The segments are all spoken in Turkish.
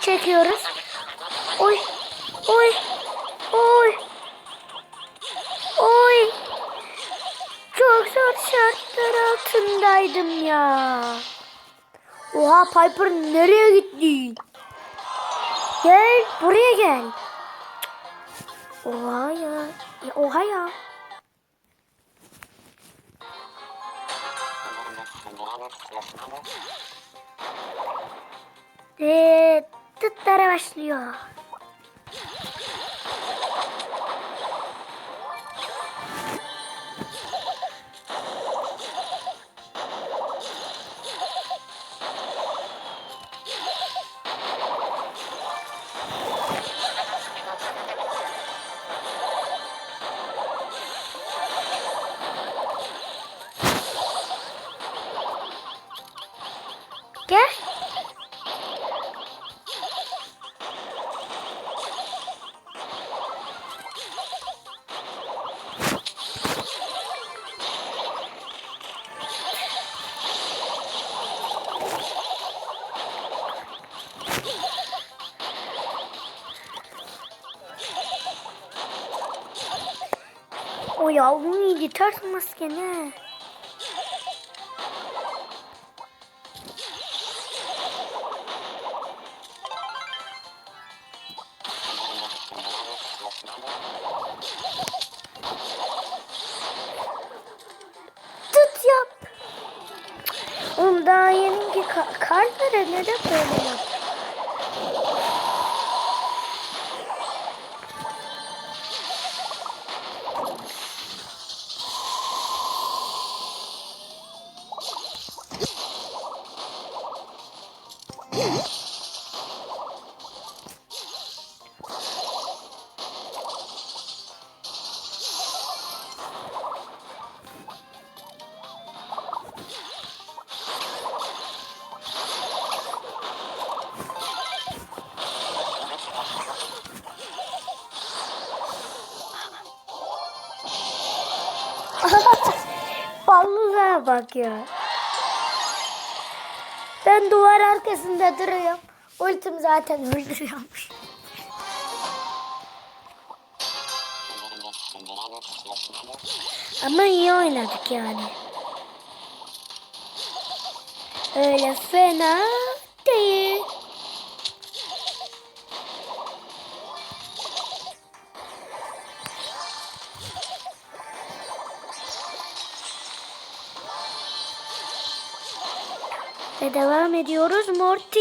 çekiyoruz. Oy. Oy. Oy. Oy. Çok zor şartlar altındaydım ya. Oha Piper nereye gitti? Gel buraya gel. Oha ya. ya oha ya. Ve tıtlara başlıyor. O yavrum iyiydi ters maske ne? Tut yap. Oğlum daha yeni ki ka kartlara böyle yap? Ya. Ben duvar arkasında duruyorum. Ultim zaten öldürüyormuş. Ama iyi oynadık yani. Öyle fena devam ediyoruz. Morty.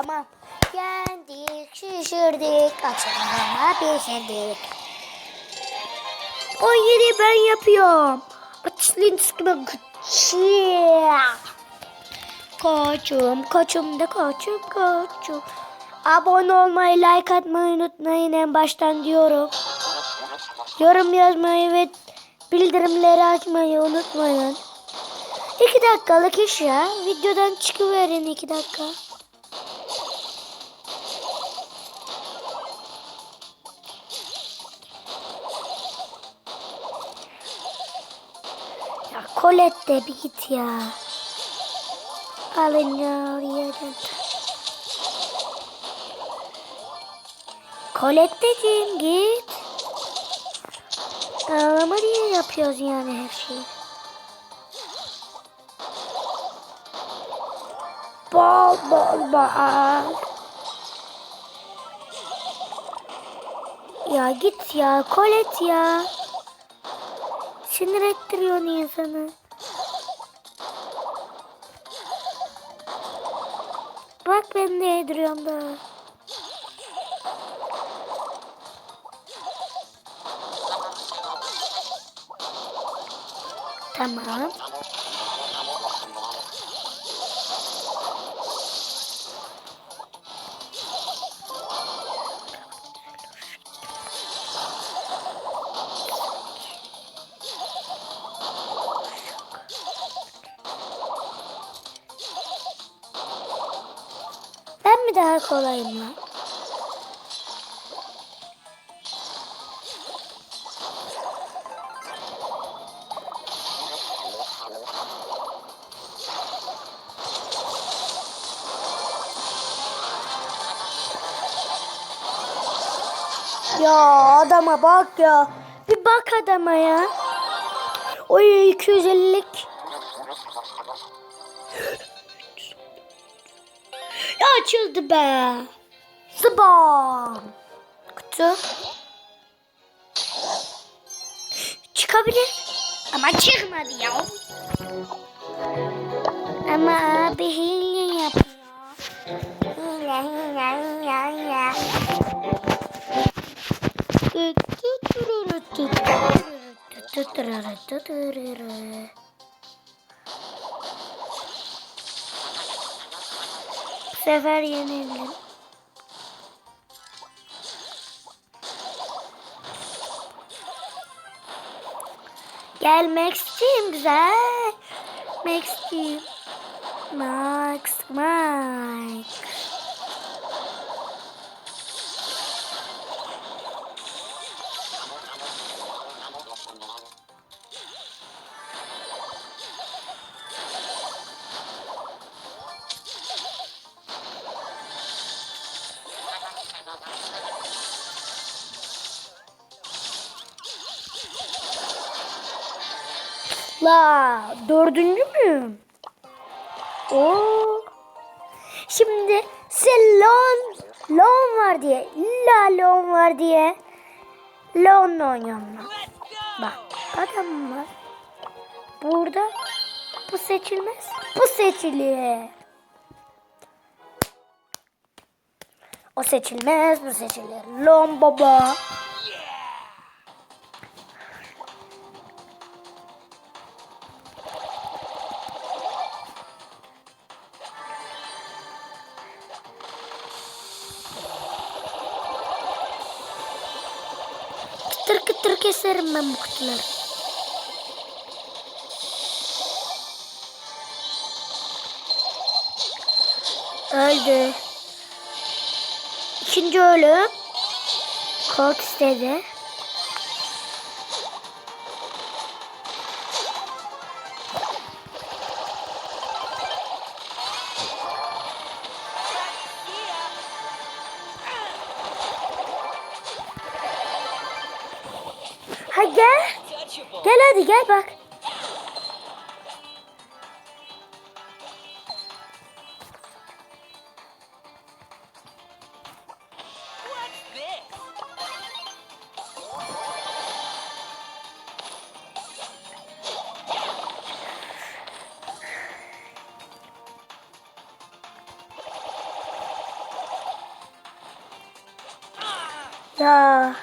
Tamam. Yendik, şişirdik, açılımına pişirdik. O yeri ben yapıyorum. Açılın sıkma Koçum, koçum da koçum, koçum. Abone olmayı, like atmayı unutmayın en baştan diyorum. Yorum yazmayı ve bildirimleri açmayı unutmayın. İki dakikalık iş ya. Videodan çıkıverin iki dakika. Ya Colette de bir git ya. Alınıyor yerden. Colette'cim git. Ağlama diye yapıyoruz yani her şeyi. Bol bol bol. Ya git ya Colette ya. Sinir ettiriyorsun insanı. Bak ben de yediriyorum da. Tamam. Mi daha kolayım lan? Ya adama bak ya. Bir bak adama ya. Oy 250'lik. Açıldı be. Zıbam. Kutu. Çıkabilir. Ama çıkmadı ya. Ama abi hile yapıyor. Hile hile hile sefer yenildim. Gel Max'ciyim güzel. La dördüncü mü? Oo. Şimdi sen lon, var diye, la lon var diye lonla oynuyorum ben. Bak adam var. Burada bu seçilmez, bu seçilir. O seçilmez, bu seçilir. Lon baba. Keserim ben bu kutuları. Öldü. İkinci ölüm. Kod istedi. Gel hadi gel bak. Ya.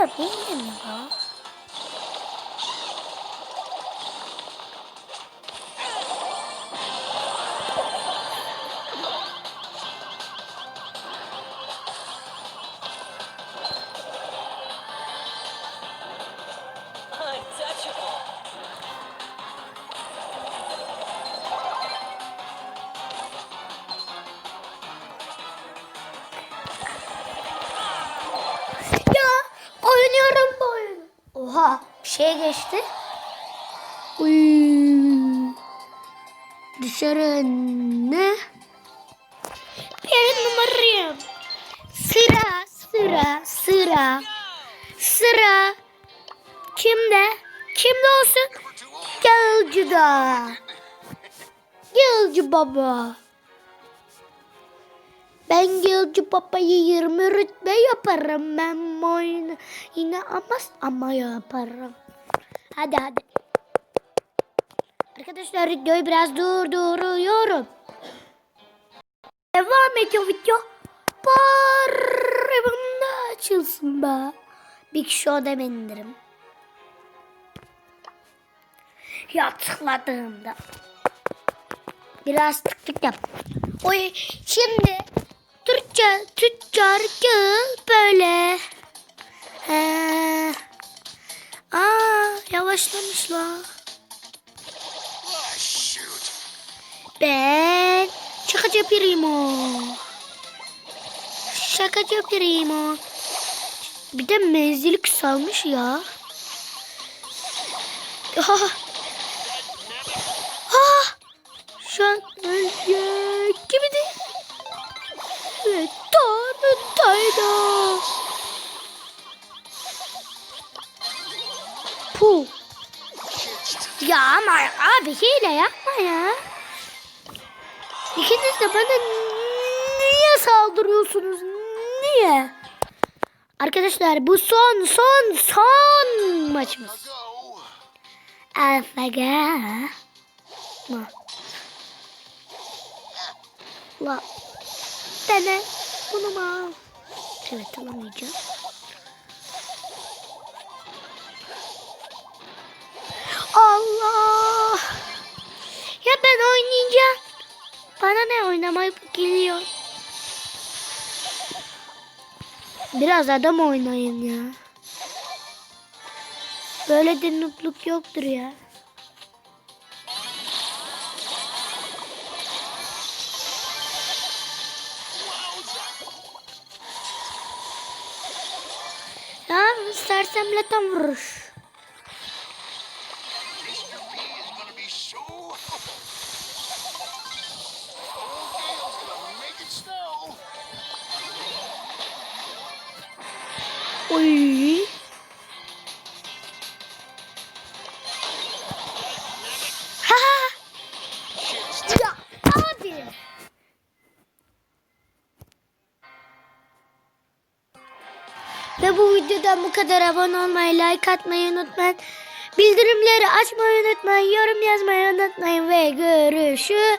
Bu da benim ya. Şeye geçti. Uy. Dışarı ne? Bir numarayım. Sıra, sıra, sıra. Sıra. Kimde? Kimde olsun? Gelcu'da. Gelcu baba. Ben Gelcu babayı 20 rütbe yaparım. Ben oyunu yine ama ama yaparım. Hadi hadi. Arkadaşlar videoyu biraz durduruyorum. Devam ediyor video. Parmağımda açılsın be. Big Show'da ben indirim. Yatladığımda. Biraz tık tık yap. Oy şimdi Türkçe tüccar böyle. He. Aa yavaşlamış la. Ben şakacı primo. Şakacı primo. Bir de menzili kısalmış ya. Ha. Ha. Şu an de. Ve Tanrı. Puh. Ya ama abi hile yapma ya. İkiniz de bana niye saldırıyorsunuz? Niye? Arkadaşlar bu son son son maçımız. Alfaga. La. Dene. Bunu mu al? Evet alamayacağım. Allah. Ya ben oynayacağım. Bana ne oynamayı geliyor. Biraz adam oynayın ya. Böyle de nutluk yoktur ya. Ya sersemleten vuruş. Oy. Ha. Ya abi. Ve bu videodan bu kadar abone olmayı, like atmayı unutmayın. Bildirimleri açmayı unutmayın, yorum yazmayı unutmayın ve görüşürüz.